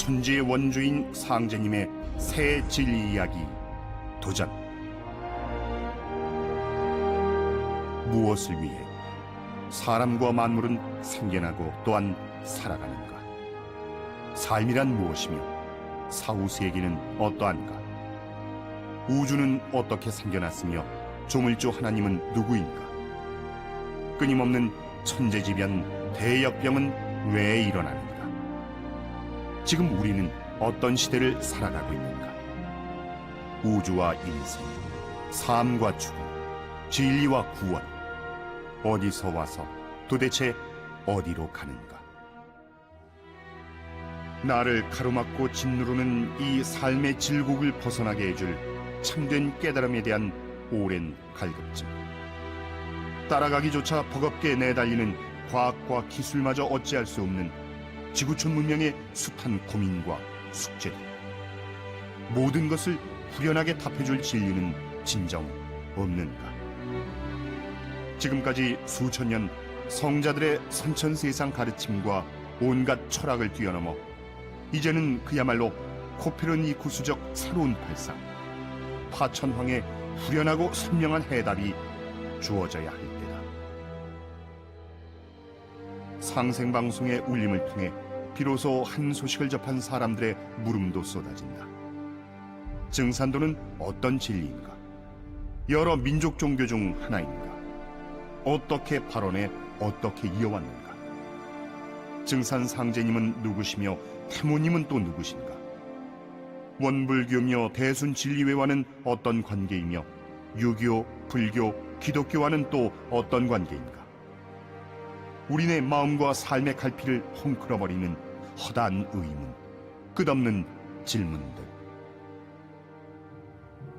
천지의 원주인 상제님의 새 진리 이야기 도전. 무엇을 위해 사람과 만물은 생겨나고 또한 살아가는가? 삶이란 무엇이며 사후세계는 어떠한가? 우주는 어떻게 생겨났으며 조물주 하나님은 누구인가? 끊임없는 천재지변 대역병은 왜 일어나는가 지금 우리는 어떤 시대를 살아가고 있는가? 우주와 인생, 삶과 죽음, 진리와 구원, 어디서 와서 도대체 어디로 가는가? 나를 가로막고 짓누르는 이 삶의 질곡을 벗어나게 해줄 참된 깨달음에 대한 오랜 갈급증. 따라가기조차 버겁게 내달리는 과학과 기술마저 어찌할 수 없는 지구촌 문명의 숱한 고민과 숙제들 모든 것을 후련하게 답해줄 진리는 진정 없는가? 지금까지 수천 년 성자들의 선천세상 가르침과 온갖 철학을 뛰어넘어 이제는 그야말로 코페르니쿠스적 새로운 발상 파천황의 후련하고 선명한 해답이 주어져야 할 때다 상생방송의 울림을 통해 비로소 한 소식을 접한 사람들의 물음도 쏟아진다. 증산도는 어떤 진리인가? 여러 민족 종교 중 하나인가? 어떻게 발언해 어떻게 이어왔는가? 증산 상제님은 누구시며 태모님은 또 누구신가? 원불교며 대순 진리회와는 어떤 관계이며 유교, 불교, 기독교와는 또 어떤 관계인가? 우리네 마음과 삶의 갈피를 헝클어버리는 허다한 의문, 끝없는 질문들.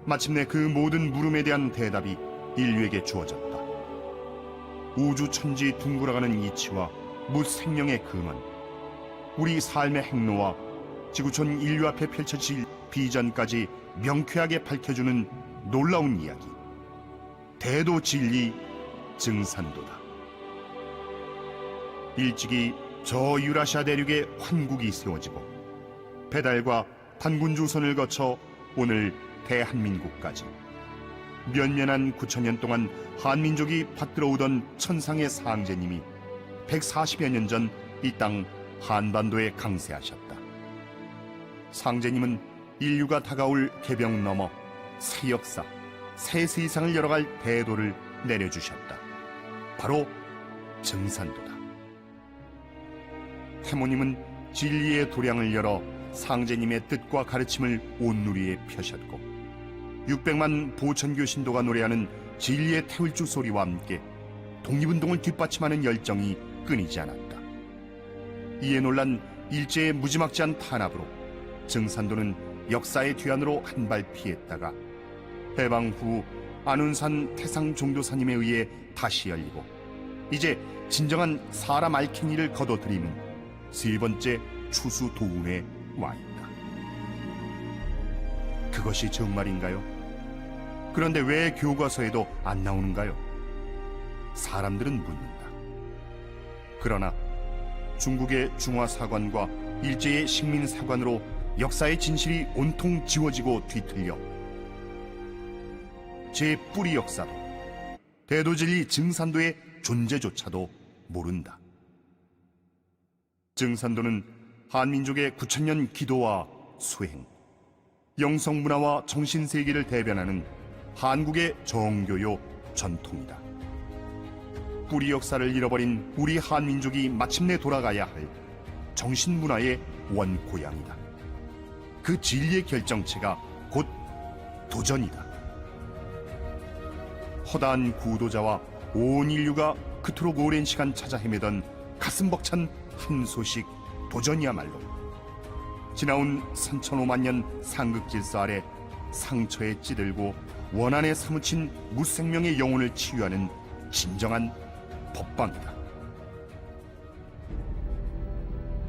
마침내 그 모든 물음에 대한 대답이 인류에게 주어졌다. 우주 천지 둥글어가는 이치와 무 생명의 근원, 우리 삶의 행로와 지구촌 인류 앞에 펼쳐질 비전까지 명쾌하게 밝혀주는 놀라운 이야기. 대도 진리 증산도다. 일찍이 저 유라시아 대륙에 환국이 세워지고 배달과 단군주선을 거쳐 오늘 대한민국까지 면면한 9천년 동안 한민족이 받들어오던 천상의 상제님이 140여 년 전 이 땅 한반도에 강세하셨다. 상제님은 인류가 다가올 개병 넘어 새 역사, 새 세상을 열어갈 대도를 내려주셨다. 바로 증산도다. 태모님은 진리의 도량을 열어 상제님의 뜻과 가르침을 온누리에 펴셨고 600만 보천교 신도가 노래하는 진리의 태울주 소리와 함께 독립운동을 뒷받침하는 열정이 끊이지 않았다. 이에 놀란 일제의 무지막지한 탄압으로 증산도는 역사의 뒤안으로 한 발 피했다가 해방 후 안운산 태상 종도사님에 의해 다시 열리고 이제 진정한 사람 알케니를 거둬들이는 세 번째 추수 도운에 와 있다. 그것이 정말인가요? 그런데 왜 교과서에도 안 나오는가요? 사람들은 묻는다. 그러나 중국의 중화사관과 일제의 식민사관으로 역사의 진실이 온통 지워지고 뒤틀려 제 뿌리 역사도 대도진리 증산도의 존재조차도 모른다. 증산도는 한민족의 9천년 기도와 수행, 영성 문화와 정신 세계를 대변하는 한국의 정교요 전통이다. 뿌리 역사를 잃어버린 우리 한민족이 마침내 돌아가야 할 정신 문화의 원고향이다. 그 진리의 결정체가 곧 도전이다. 허다한 구도자와 온 인류가 그토록 오랜 시간 찾아 헤매던 가슴 벅찬 한 소식 도전이야말로 지나온 3천오만 년 상극 질서 아래 상처에 찌들고 원한에 사무친 무생명의 영혼을 치유하는 진정한 법방이다.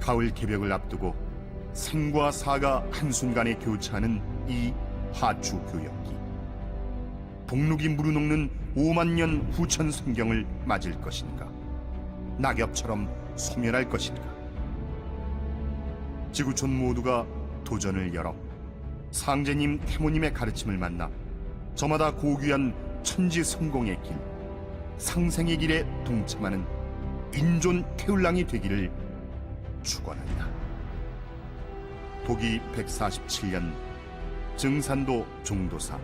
가을 개벽을 앞두고 생과 사가 한순간에 교차하는 이 하추 교역기. 복록이 무르녹는 5만 년 후천 성경을 맞을 것인가? 낙엽처럼 소멸할 것인가? 지구촌 모두가 도전을 열어 상제님 태모님의 가르침을 만나 저마다 고귀한 천지 성공의 길, 상생의 길에 동참하는 인존 태울랑이 되기를 축원한다. 독이 147년 증산도 종도사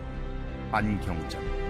안경전